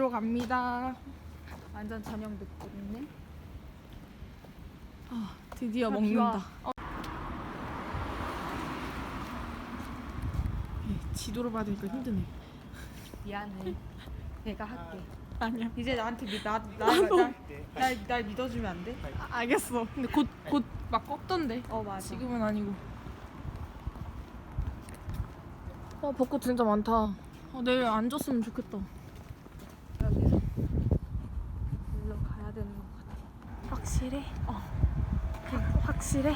캐널시티로 갑니다. 완전 저녁 느낌이네. 아, 드디어 아, 먹는다. 어. 예, 지도를 받으니까 힘드네. 미안해. 내가 할게. 아니야. 이제 나한테 미, 나, 나, 나, 나, 날, 날 믿어주면 안 돼? 아, 알겠어. 근데 곧 곧 막 꺾던데. 어 맞아. 지금은 아니고. 아 벚꽃 진짜 많다. 아, 내일 안 줬으면 좋겠다. 여기서 일로 가야 되는 것 같아. 확실해? 어. 확실해?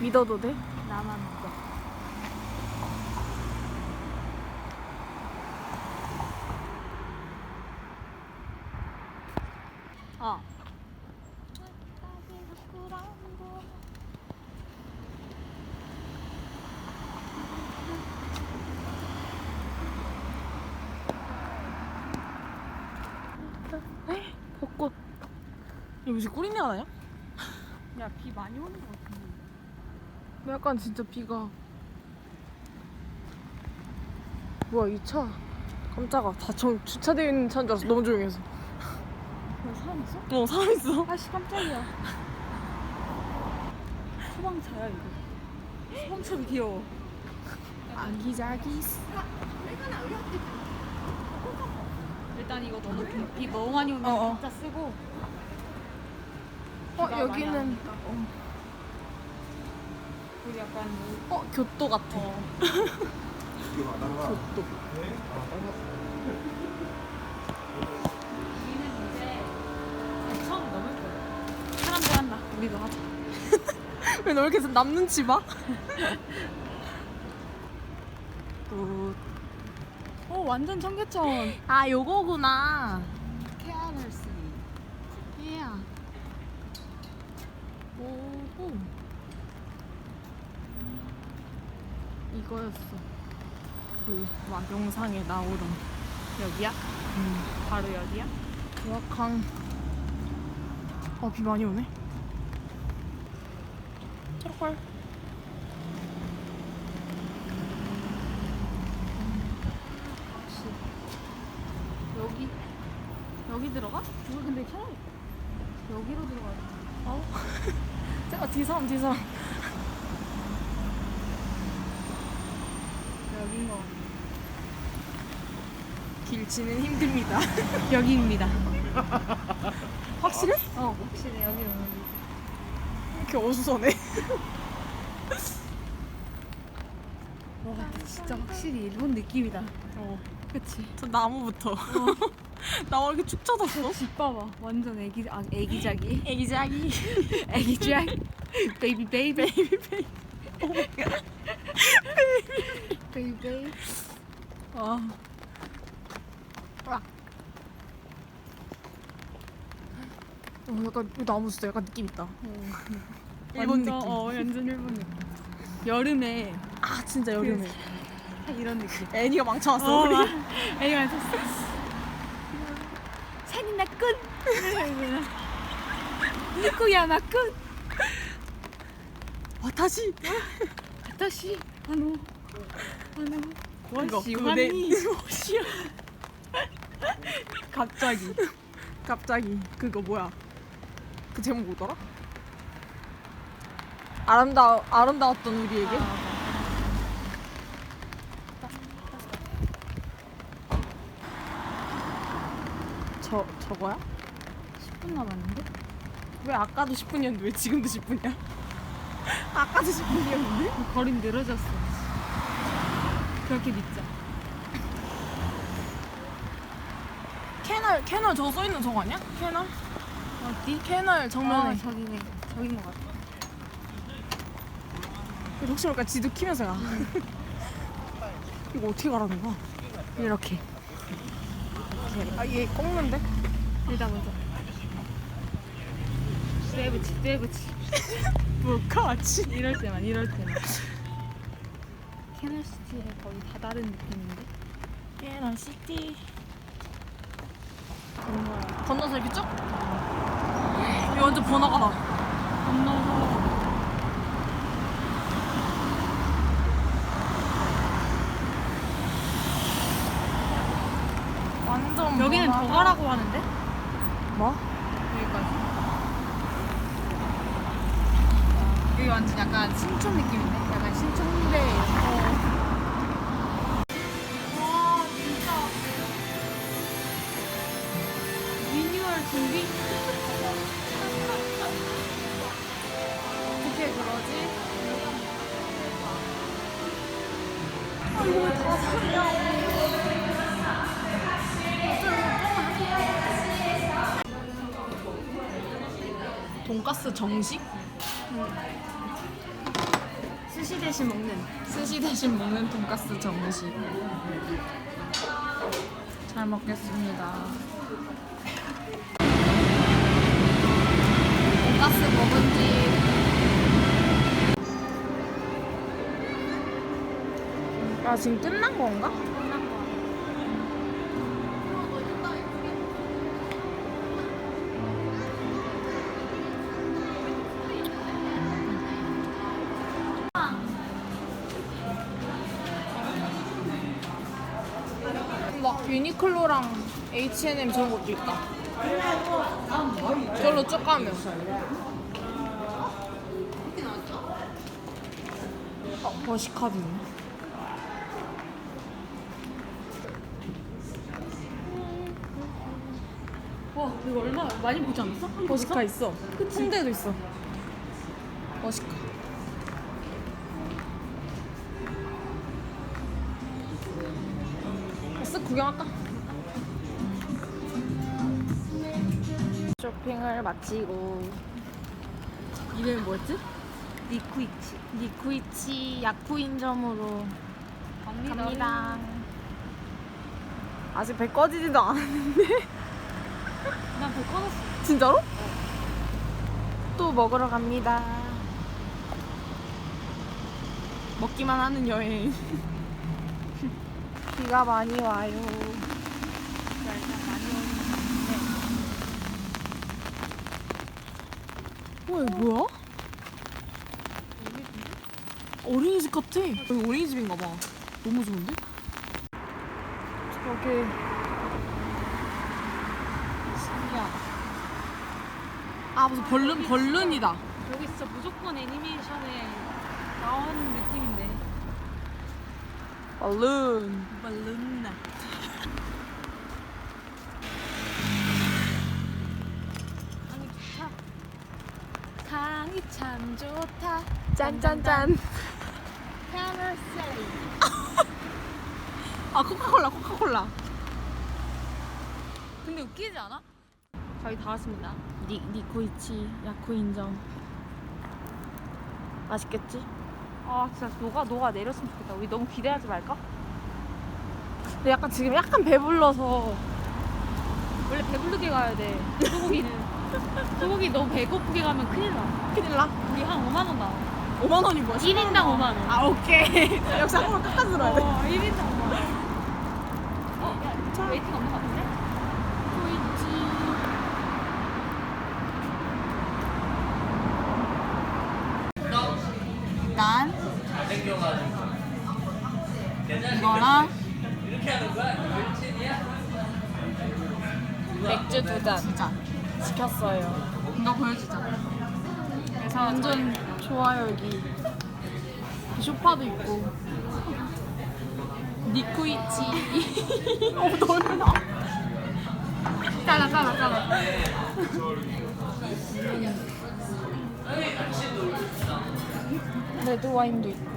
믿어도 돼? 나만 믿어. 어. 벚꽃. 여기서 꿀이네가 나냐? 야, 비 많이 오는 것 같은데. 약간 진짜 비가. 뭐야 이 차? 깜짝아. 다 정, 주차되어 있는 차인 줄 알았어. 너무 조용해서. 너 사람 있어? 어 사람 있어. 아씨 깜짝이야. 소방차야 이거. 소방차도 귀여워. 아기자기. 일단 이거 너무 비, 비 너무 많이 오면 어, 어. 진짜 쓰고. 어 여기는 오니까. 우리 약간 어 교토 같아. 어. 교토. 우리는 이제 처음 넘을 거야. 사람들 한다. 우리도 하자. 왜 너 이렇게 남 눈치 봐? 굿. 어 완전 청계천. 아 요거구나. 케아널스. 얘야. 오호. 이거였어. 그막 영상에 나오던 여기야? 음, 바로 여기야? 조악항. 어, 비 많이 오네. 헐. 여기. 여기 들어가? 이거 근데 차라리 여기로 들어가야 돼. 어? 제가 뒤 사람 뒤 사람. 여긴 거. 같아. 길치는 힘듭니다. 여기입니다. 확실해? 어, 확실히 여기 오는 거. 이렇게 어수선해. 와, 진짜 확실히 일본 느낌이다. 어. 그치? 저 나무부터. 나무 이렇게 축 쳐졌어. 집 봐봐. 완전 애기, 아, 애기자기. 애기자기. 애기작. 베이비 베이비. 베이비 베이비. 베이비 베이비. 와. 어, 약간 이 나무 진짜 약간 느낌 있다. 일본 완전, 느낌. 어, 완전 일본 느낌. 여름에 아 진짜 여름에. 이런 느낌. 애니가 망쳐놨어. 우리. 애기가 쳤어. 산이나 끈. 누구야 나 끈. 와 다시. 다시 아노 아노 와시 와니 와시야. 갑자기. 갑자기 그거 뭐야? 그 제목 뭐더라? 아름다 아름다웠던 우리에게. 저 저거야? 10분 남았는데? 왜 아까도 10분이었는데 왜 지금도 10분이야? 아까도 10분이었는데? 거리 늘어졌어. 그렇게 믿자. 캐널 캐널 저거 써 있는 저거 아니야? 캐널? 어디? 캐널 정면에. 아, 저기네. 저긴 것 같아. 혹시 모르니까 지도 키면서 가. 이거 어떻게 가라는 거야? 이렇게. 이렇게. 아, 얘 꺾는데? 일단 먼저. 떼부치 떼부치. 뭐까지? 이럴 때만 이럴 때만. 캐널시티에 거의 다 다른 느낌인데? 캐널 시티. 정말 건너서 이렇게 쭉? 이거 완전 번화가다. 건너서 여기는 저거라고 하는데? 뭐? 여기까지. 여기 완전 약간 신촌 느낌인데? 약간 신촌대. 돈가스 정식? 스시 대신 먹는. 스시 대신 먹는 돈가스 정식. 잘 먹겠습니다. 돈가스 먹은 지. 아 지금 끝난 건가? 막 유니클로랑 H&M 저런 것도 있다. 저로 쭉 가면. 어, 버시카드. 와 이거 얼마 많이 보지 않았어? 버시카 있어. 홍대도 있어. 버시카. 구경할까? 쇼핑을 마치고 이름이 뭐였지? 니쿠이치. 니쿠이치 야쿠인점으로 갑니다. 아직 배 꺼지지도 않았는데 난 배 꺼놨어. 진짜로? 또 먹으러 갑니다. 먹기만 하는 여행. 비가 많이 와요. 비가 일단 많이 오는데. 와, 이거 뭐야? 어린이집 같아. 여기 어린이집인가 봐. 너무 좋은데? 저게 신기하다. 아 무슨 벌룬 벌룬이다. 여기 진짜 무조건 애니메이션에 나오는 느낌인데. 벌룬. balloon. 강이 좋다. 강이 참 좋다. 짠짠짠. 캐머셀. 아 코카콜라 코카콜라. 근데 웃기지 않아? 저희 다 왔습니다. 니 니코이치 야쿠인점. 맛있겠지? 아 진짜 녹아 녹아 내렸으면 좋겠다. 우리 너무 기대하지 말까? 근데 약간 지금 약간 배불러서 원래 배부르게 가야 돼. 소고기는. 소고기 너무 배고프게 가면 큰일 나. 큰일 나. 우리 한 5만 원 나와. 5만 원이 뭐야? 1인당 5만 원. 아 오케이. 역시 한국어 끝까지 들어야 돼. 어, 1인당 5만 원. 어, 야, 웨이팅 없는 것 같은 좋아요 여기. 쇼파도 있고. 니쿠이치. 어 너무 잘라, 잘라, 잘라. 레드 와인도 있고.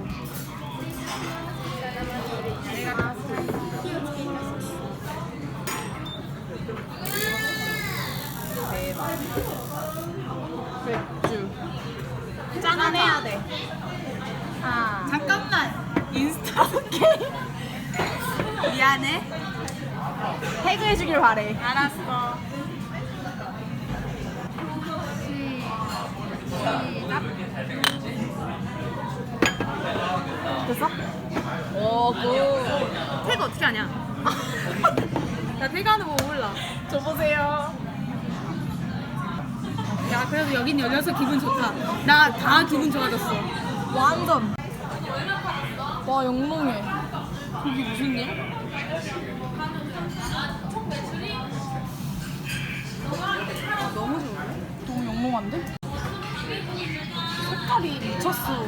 대박. 맥주. 짠 해야 돼. 아. 잠깐만. 인스타 오케이. 미안해. 태그해주길 바래. 알았어. 됐어? 오, 굿. 태그 어떻게 하냐? 나 태그하는 거 몰라. 저 보세요. 야, 그래도 여긴 열려서 기분 좋다. 나 다 기분 좋아졌어. 완전. 와, 영롱해. 거기 무슨 일? 아, 너무 좋은데? 너무 영롱한데? 색깔이 미쳤어.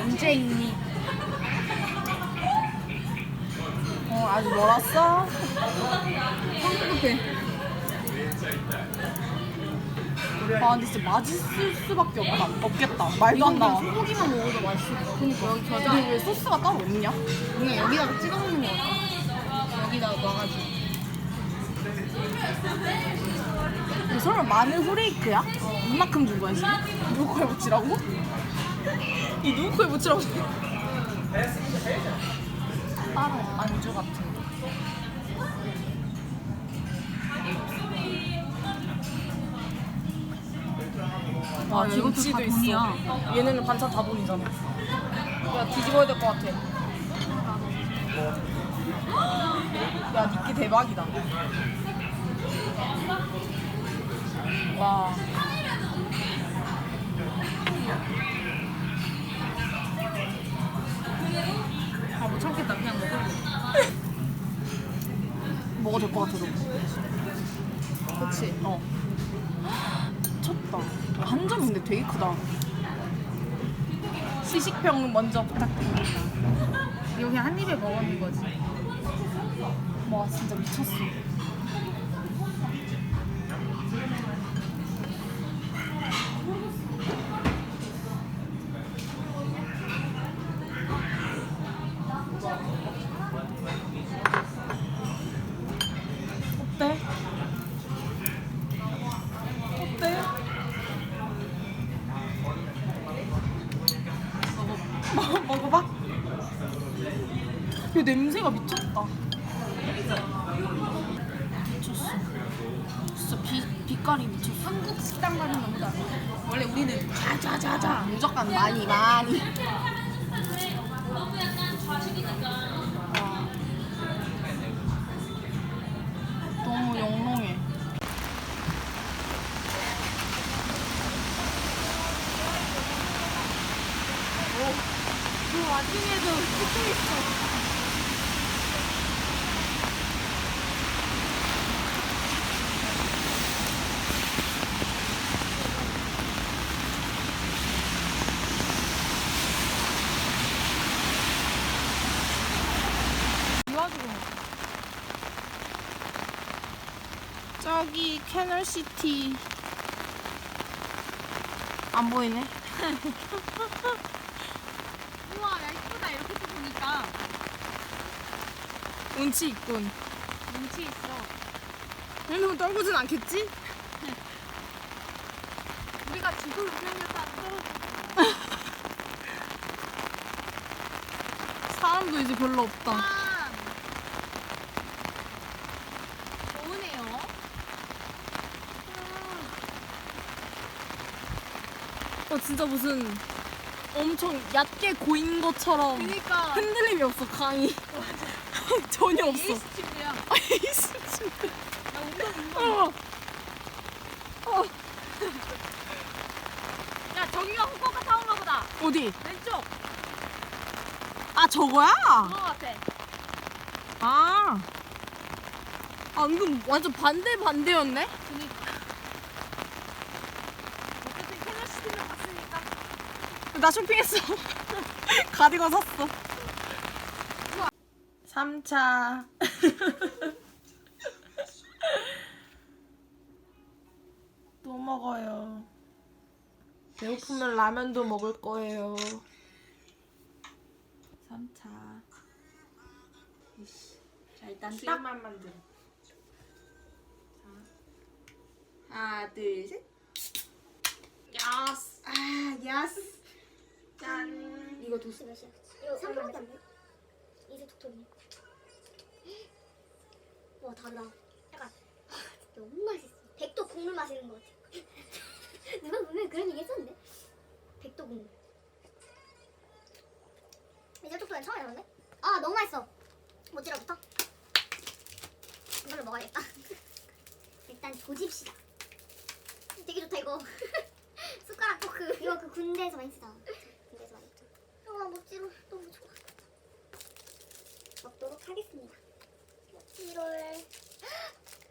언제 있니? 어, 아직 멀었어? 성급해. 아, 근데 진짜 맛있을 수밖에 없다. 없겠다. 말도 안 나와. 소고기만 먹어도 맛있어. 그니까 여기 겨자. 근데 왜 소스가 따로 없냐? 그냥 여기다가 찍어 먹는 거 같아. 여기다가 놔가지고. 이거 설마 마늘 후레이크야? 이만큼 준 거야 지금? 누구 코에 묻히라고? 이 누구 코에 묻히라고? 따로 안주 같은 아, 이것도 김치도 다 있어. 돈이야. 얘네는 반찬 다 돈이잖아. 야 뒤집어야 될 것 같아. 야 니끼 대박이다. 와. 아, 못 참겠다. 그냥 먹을래. 먹어도 될 것 같아 너. 그치? 어. 미쳤다. 한 점인데 되게 크다. 시식평 먼저 부탁드립니다. 여기 한 입에 먹는 거지. 와 진짜 미쳤어. 많이 많이. 와. 너무 영롱해. 그 와중에도 찍고 있어. 이 와중에 저기 캐널시티. 안 보이네. 우와 야 이쁘다 이렇게 또 보니까 운치 있군. 눈치 있어. 얘는 떨구진 않겠지? 우리가 지구를 생겼다 떨어져. 사람도 이제 별로 없다. 아, 좋으네요. 어 진짜 무슨 엄청 얕게 고인 것처럼 그니까 흔들림이 없어 강이 전혀 없어. 에이스티브야. 아이씨 진짜. 야 운동 운동. 어. 어. 야 저기가 후쿠오카 타운가 보다. 어디? 왼쪽. 아 저거야? 그거 같아. 아. 아 은근 완전 반대 반대였네. 그니까. 어쨌든 캐널시티는 갔으니까. 나 쇼핑했어. 가디건 샀어. 3차. 또 먹어요. 배고프면 라면도 먹을 거예요. 3차. 자, 일단 딱. 수육만 만들어. 하나, 둘, 셋. 야스. 아, 야스. 짠. 이거 도수. 몇이야? 이거 3%밖에 안 돼? 이제 독토리네 와 다르다. 약간 와, 진짜 너무 맛있어. 백도 국물 마시는 것 같아. 누가 보면 그런 얘기 했었는데. 백도 국물. 이제 독토리 처음 해봤는데? 아 너무 맛있어. 모찌라부터? 이걸로 먹어야겠다. 일단 조집시다. 되게 좋다 이거. 숟가락 토크 이거 그 군대에서 많이 쓰잖아 와 모찌로 너무 좋아 먹도록 하겠습니다 모찌롤.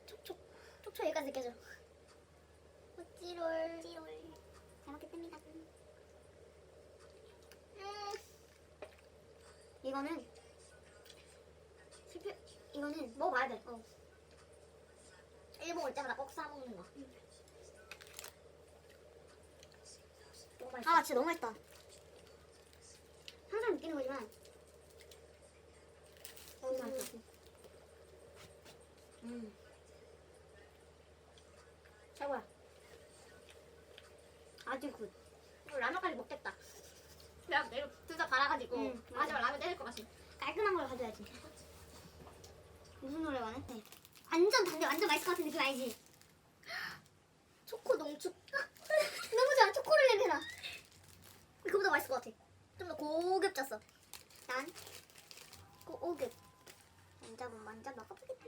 촉촉 촉촉 여기까지 느껴져. 모찌롤. 모찌롤. 잘 먹겠습니다. 음. 이거는 실패. 이거는 먹어봐야 돼. 어. 일본 올 때마다 꼭싸 먹는 거. 너무 맛있어. 아 진짜 너무 맛있다. 항상 느끼는 거지만 너무 맛있어. 음. 최고야. 아주 굿. 이거 라면까지 먹겠다. 그냥 내일 둘다 갈아가지고 응. 마지막 라면 때릴 것 같아. 깔끔한 걸 가져야지. 무슨 노래? 네. 완전 단데 완전 맛있을 것 같은 느낌 알지? 초코 농축. 너무 좋아. 초코를 냄새나. 그거보다 맛있을 것 같아. 좀 더 고급졌어. 난 고급. 먼저 먹어보겠다.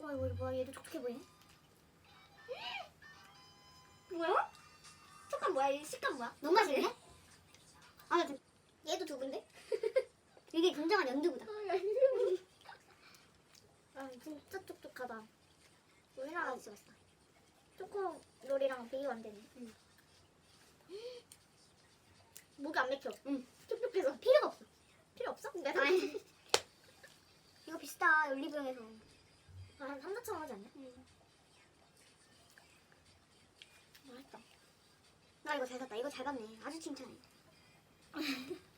와 이거 뭐야? 얘도 촉촉해 보이네. 뭐야? 촉감 뭐야? 이 식감 뭐야? 너무 맛있네. 아, 나 좀- 얘도 두근데? 이게 굉장한 연두부다. 아, 진짜 촉촉하다. 우리나라 진짜 맛있다. 초코 롤이랑 비교 안 되네. 목이 안 맥혀. 응. 촉촉해서 필요가 없어. 필요 없어? 내가 이거 비싸 올리브영에서. 아, 한 3, 4천 원 하지 않냐? 응. 나 이거 잘 샀다. 이거 잘 봤네. 아주 칭찬해.